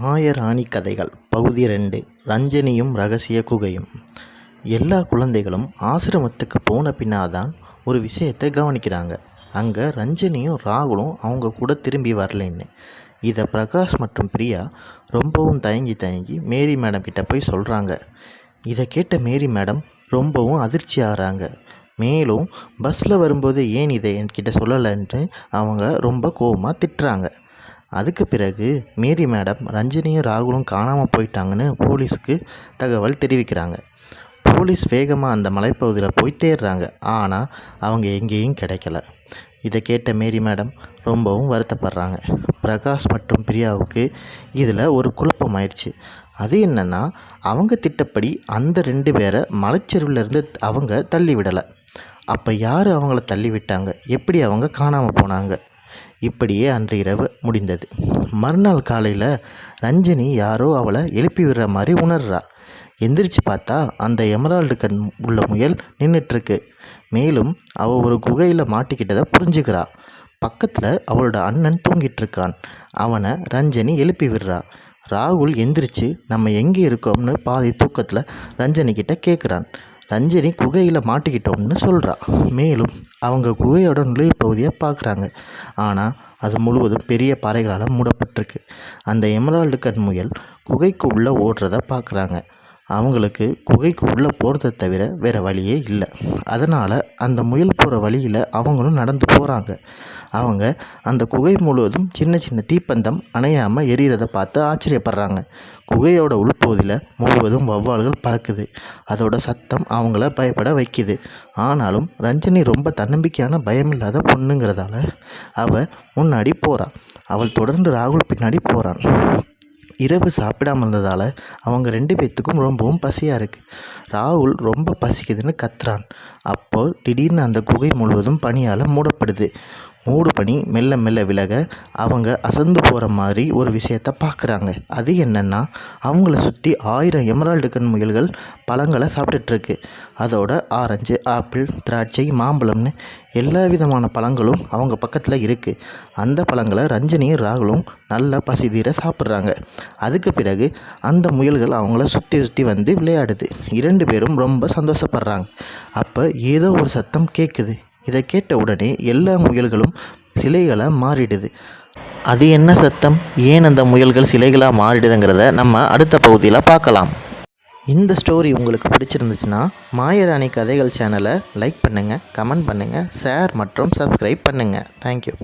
மாயராணி கதைகள் பகுதி ரெண்டு ரஞ்சனியும் ரகசிய குகையும். எல்லா குழந்தைகளும் ஆசிரமத்துக்கு போன பின்னாதான் ஒரு விஷயத்தை கவனிக்கிறாங்க. அங்கே ரஞ்சனியும் ராகுலும் அவங்க கூட திரும்பி வரலைன்னு. இதை பிரகாஷ் மற்றும் பிரியா ரொம்பவும் தயங்கி தயங்கி மேரி மேடம் கிட்ட போய் சொல்கிறாங்க இதை கேட்ட மேரி மேடம் ரொம்பவும் அதிர்ச்சி ஆகிறாங்க மேலும் பஸ்ஸில் வரும்போது ஏன் இதை என்கிட்ட சொல்லலைன்ட்டு அவங்க ரொம்ப கோவமாக திட்டுறாங்க. அதுக்கு பிறகு மேரி மேடம் ரஞ்சினியும் ராகுலும் காணாமல் போயிட்டாங்கன்னு போலீஸுக்கு தகவல் தெரிவிக்கிறாங்க. போலீஸ் வேகமாக அந்த மலைப்பகுதியில் போய் தேடுறாங்க ஆனால் அவங்க எங்கேயும் கிடைக்கல. இதை கேட்ட மேரி மேடம் ரொம்பவும் வருத்தப்படுறாங்க. பிரகாஷ் மற்றும் பிரியாவுக்கு இதில் ஒரு குழப்பம் ஆயிடுச்சு அது என்னென்னா அவங்க திட்டப்படி அந்த ரெண்டு பேரை மலைச்சரிவிலேருந்து அவங்க தள்ளி விடலை அப்போ யார் அவங்கள தள்ளி விட்டாங்க எப்படி அவங்க காணாமல் போனாங்க? இப்படியே அன்று இரவு முடிந்தது. மறுநாள் காலையில் ரஞ்சனி யாரோ அவளை எழுப்பி விடுற மாதிரி உணர்றா. எந்திரிச்சு பார்த்தா அந்த எமரால்டு கண் உள்ள முயல் நின்றுட்டுருக்கு மேலும் அவள் ஒரு குகையில் மாட்டிக்கிட்டதை புரிஞ்சுக்கிறா. பக்கத்தில் அவளோட அண்ணன் தூங்கிட்டு இருக்கான் அவனை ரஞ்சனி எழுப்பி விடுறா. ராகுல் எந்திரிச்சு நம்ம எங்கே இருக்கோம்னு பாதி தூக்கத்தில் ரஞ்சனிக்கிட்ட கேட்குறான் ரஞ்சினி குகையில் மாட்டிக்கிட்டோம்னு சொல்கிறா மேலும் அவங்க குகையோட நுழைவு பகுதியை பார்க்குறாங்க. ஆனால் அது முழுவதும் பெரிய பாறைகளால் மூடப்பட்டிருக்கு. அந்த எமரால்டு கண் முயல் குகைக்கு உள்ளே ஓடுறத பார்க்குறாங்க. அவங்களுக்கு குகைக்கு உள்ளே போகிறத தவிர வேறு வழியே இல்லை. அதனால் அந்த முயல் போகிற வழியில் அவங்களும் நடந்து போகிறாங்க அவங்க அந்த குகை முழுவதும் சின்ன சின்ன தீப்பந்தம் அணையாமல் எரியறத பார்த்து ஆச்சரியப்படுறாங்க. குகையோட உள்பகுதியில் முழுவதும் வௌவால்கள் பறக்குது. அதோட சத்தம் அவங்கள பயப்பட வைக்குது. ஆனாலும் ரஞ்சனி ரொம்ப தன்னம்பிக்கையான பயமில்லாத பொண்ணுங்கிறதால அவள் முன்னாடி போகிறான் அவள் தொடர்ந்து ராகுல் பின்னாடி போகிறான் இரவு சாப்பிடாம இருந்ததால் அவங்க ரெண்டு பேர்த்துக்கும் ரொம்பவும் பசியாக இருக்குது ராகுல் ரொம்ப பசிக்குதுன்னு கத்துறான். அப்போது திடீர்னு அந்த குகை முழுவதும் பனியால் மூடப்படுது. மூடு பனி மெல்ல மெல்ல விலக அவங்க அசந்து போகிற மாதிரி ஒரு விஷயத்த பார்க்குறாங்க அது என்னென்னா அவங்கள சுற்றி ஆயிரம் எமரால்டு கண் முயல்கள் பழங்களை சாப்பிட்டுட்ருக்கு. அதோட ஆரஞ்சு ஆப்பிள் திராட்சை மாம்பழம்னு எல்லா விதமான பழங்களும் அவங்க பக்கத்தில் இருக்குது அந்த பழங்களை ரஞ்சனியும் ராகுலும் நல்லா பசி தீர சாப்பிட்றாங்க. அதுக்கு பிறகு அந்த முயல்கள் அவங்கள சுற்றி சுற்றி வந்து விளையாடுது. இரண்டு பேரும் ரொம்ப சந்தோஷப்படுறாங்க. அப்போ ஏதோ ஒரு சத்தம் கேட்குது இதை கேட்ட உடனே எல்லா முயல்களும் சிலைகளாக மாறிடுது. அது என்ன சத்தம்? ஏன் அந்த முயல்கள் சிலைகளாக மாறிடுதுங்கிறத நம்ம அடுத்த பகுதியில் பார்க்கலாம். இந்த ஸ்டோரி உங்களுக்கு பிடிச்சிருந்துச்சுன்னா மாயராணி கதைகள் சேனலை லைக் பண்ணுங்கள் கமெண்ட் பண்ணுங்கள் ஷேர் மற்றும் சப்ஸ்கிரைப் பண்ணுங்கள் தேங்க்யூ